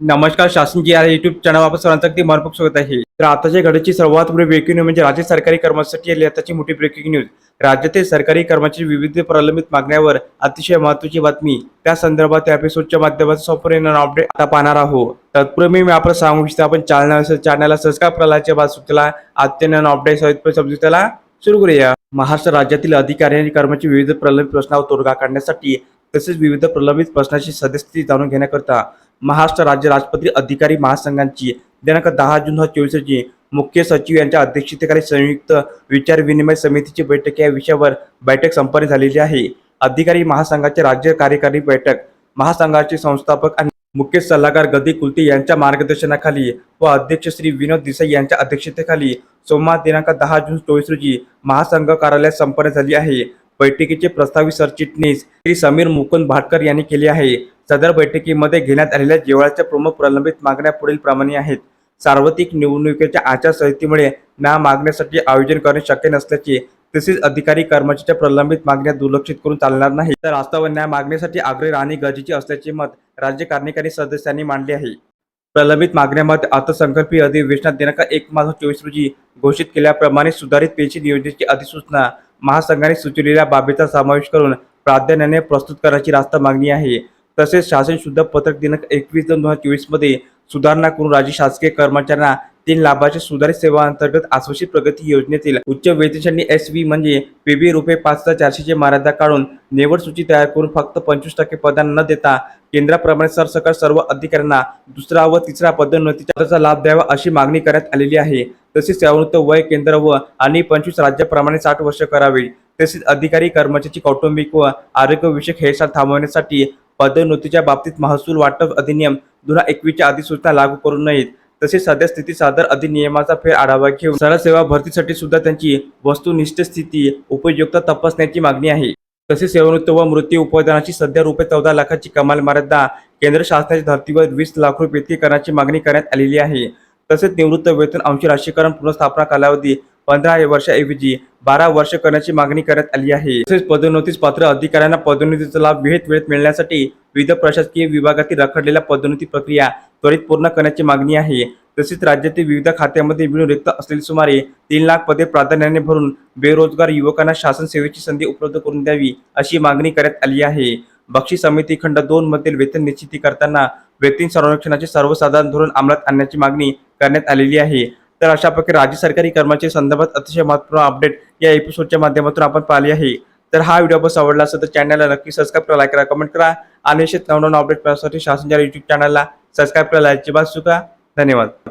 नमस्कार शासनजी आहे YouTube channel वापस सर्वांचं अगदी मनपूर्वक स्वागत आहे. तर आताच्या घडीची सर्वात मोठी ब्रेकिंग न्यूज म्हणजे राज्य सरकारी कर्मचाऱ्यांसाठी आली आताची मोठी ब्रेकिंग न्यूज राज्यातील सरकारी कर्मचारी विविध प्रलंबित मागण्यावर अतिशय महत्वाची बातमी. त्या संदर्भात त्या एपिसोडच्या माध्यमातून संपूर्ण अपडेट आता पाहणार आहोत. तत्पूर्वी मी आपण सांगू इच्छितो आपण चॅनल असेल चॅनलला सबस्क्राईब करायच्या बाद सुचला अत्यंत अपडेट सहित समजू त्याला सुरू करूया. महाराष्ट्र राज्यातील अधिकारी आणि कर्मचारी विविध प्रलंबित प्रश्नावर तोडगा काढण्यासाठी तसेच विविध प्रलंबित प्रश्नाची सद्यस्थिती जाणून घेण्याकरता महाराष्ट्र राज्य राजपत्रित अधिकारी महासंघांची दिनांक दहा जून दोन चोवीस रोजी मुख्य सचिव यांच्या अध्यक्षतेखाली संयुक्त विचार विनिमय समितीची बैठक या विषयावर बैठक संपन्न झालेली आहे. अधिकारी महासंघाचे राज्य कार्यकारी बैठक महासंघाचे संस्थापक आणि मुख्य सल्लागार गदी कुलते यांच्या मार्गदर्शनाखाली व अध्यक्ष श्री विनोद देसाई यांच्या अध्यक्षतेखाली सोमवार दिनांक दहा जून चोवीस रोजी महासंघ कार्यालयात संपन्न झाली आहे. बैठकीचे प्रस्तावित सरचिटणीस श्री समीर मुकुंद भाटकर यांनी केली आहे. सदर बैठकीमध्ये घेण्यात आलेल्या जेवळाच्या प्रमुख प्रलंबित मागण्या पुढील प्रमाणे आहेत. सार्वत्रिक निवडणुकीच्या आचारसंहितेमुळे न्याय मागण्यासाठी आयोजन करणे शक्य नसल्याचे तसेच अधिकारी कर्मचाऱ्यांच्या प्रलंबित मागण्या दुर्लक्षित करून चालणार नाही तर वास्तव न्याय मागण्यासाठी आग्रही राहणे गरजेचे असल्याचे मत राज्य कार्यकारी सदस्यांनी मांडले आहे. प्रलंबित मागण्यामध्ये अर्थसंकल्पीय अधिवेशनात दिनांक एक मार्च चोवीस रोजी घोषित केल्याप्रमाणे सुधारित पेन्शन योजनेची अधिसूचना महासंघाने सुचवलेल्या बाबीचा समावेश करून प्राधान्याने प्रस्तुत करायची रास्त मागणी आहे. तसेच शासन शुद्ध पत्रक दिनांक एकवीस दोन हजार चोवीसमध्ये सुधारणा करून राज्य शासकीय कर्मचाऱ्यांना तीन लाभाच्या सुधारित सेवा अंतर्गत आश्वासित प्रगती योजनेतील उच्च वेतनश्रेणी एस व्ही म्हणजे पीबी रुपये पाच हजार चारशेची मर्यादा काढून निवड सूची तयार करून फक्त पंचवीस टक्के पदांना न देता केंद्राप्रमाणे सरसकट सर्व अधिकाऱ्यांना दुसरा व तिसरा पदोन्नतीचा लाभ द्यावा अशी मागणी करण्यात आलेली आहे. तसेच सेवानिवृत्त वय केंद्र व आणि पंचवीस राज्याप्रमाणे साठ वर्ष करावे. तसेच अधिकारी कर्मचाऱ्याची कौटुंबिक व आरोग्यविषयक हेरसाल थांबवण्यासाठी पदोन्नतीच्या बाबतीत महसूल वाटप अधिनियम दोन हजार एकवीसच्या अधिसूचना लागू करू नयेत. तसेच सध्या स्थिती सादर अधिनियमाचा फेर आढावा घेऊन सरळ सेवा भरतीसाठी सुद्धा त्यांची वस्तुनिष्ठ स्थिती उपयुक्तता तपासण्याची मागणी आहे. तसेच सेवानिवृत्त व मृत्यू उपदानाची सध्या रुपये चौदा लाखाची कमाल मर्यादा केंद्र शासनाच्या धर्तीवर वीस लाख रुपये इतकी करण्याची मागणी करण्यात आलेली आहे. तसेच निवृत्त वेतन अंशी राशीकरण पुनर्स्थापना कालावधी पंधरा वर्षाऐवजी बारा वर्ष करण्याची मागणी करण्यात आली आहे. तसेच पदोन्नतीस पात्र अधिकाऱ्यांना पदोन्नतीचा लाभ वेळेत वेळेत मिळण्यासाठी विविध प्रशासकीय विभागातील रखडलेल्या पदोन्नती प्रक्रिया त्वरित पूर्ण करण्याची मागणी आहे. तसेच राज्यातील विविध खात्यामध्ये मिळून रिक्त असलेली सुमारे तीन लाख पदे प्राधान्याने भरून बेरोजगार युवकांना शासन सेवेची संधी उपलब्ध करून द्यावी अशी मागणी करण्यात आली आहे. बक्षी समिती खंड दोन मधील वेतन निश्चिती करताना व्यक्ती संरक्षणाचे सर्वसाधारण धोरण अंमलात आणण्याची मागणी करण्यात आलेली आहे. तर अशा प्रकारे राज्य सरकारी कर्मचारी संदर्भात अतिशय महत्त्वपूर्ण अपडेट या एपिसोडच्या माध्यमातून आपण पाहिली आहे. तर हा व्हिडिओ बस आवडला असेल तर चॅनलला नक्की सबस्क्राईब करा लाईक करा कमेंट करा आणि असेच नवनवीन अपडेट पाहण्यासाठी शासनच्या युट्यूब चॅनलला सबस्क्राईब करायला अजिबात चुका धन्यवाद.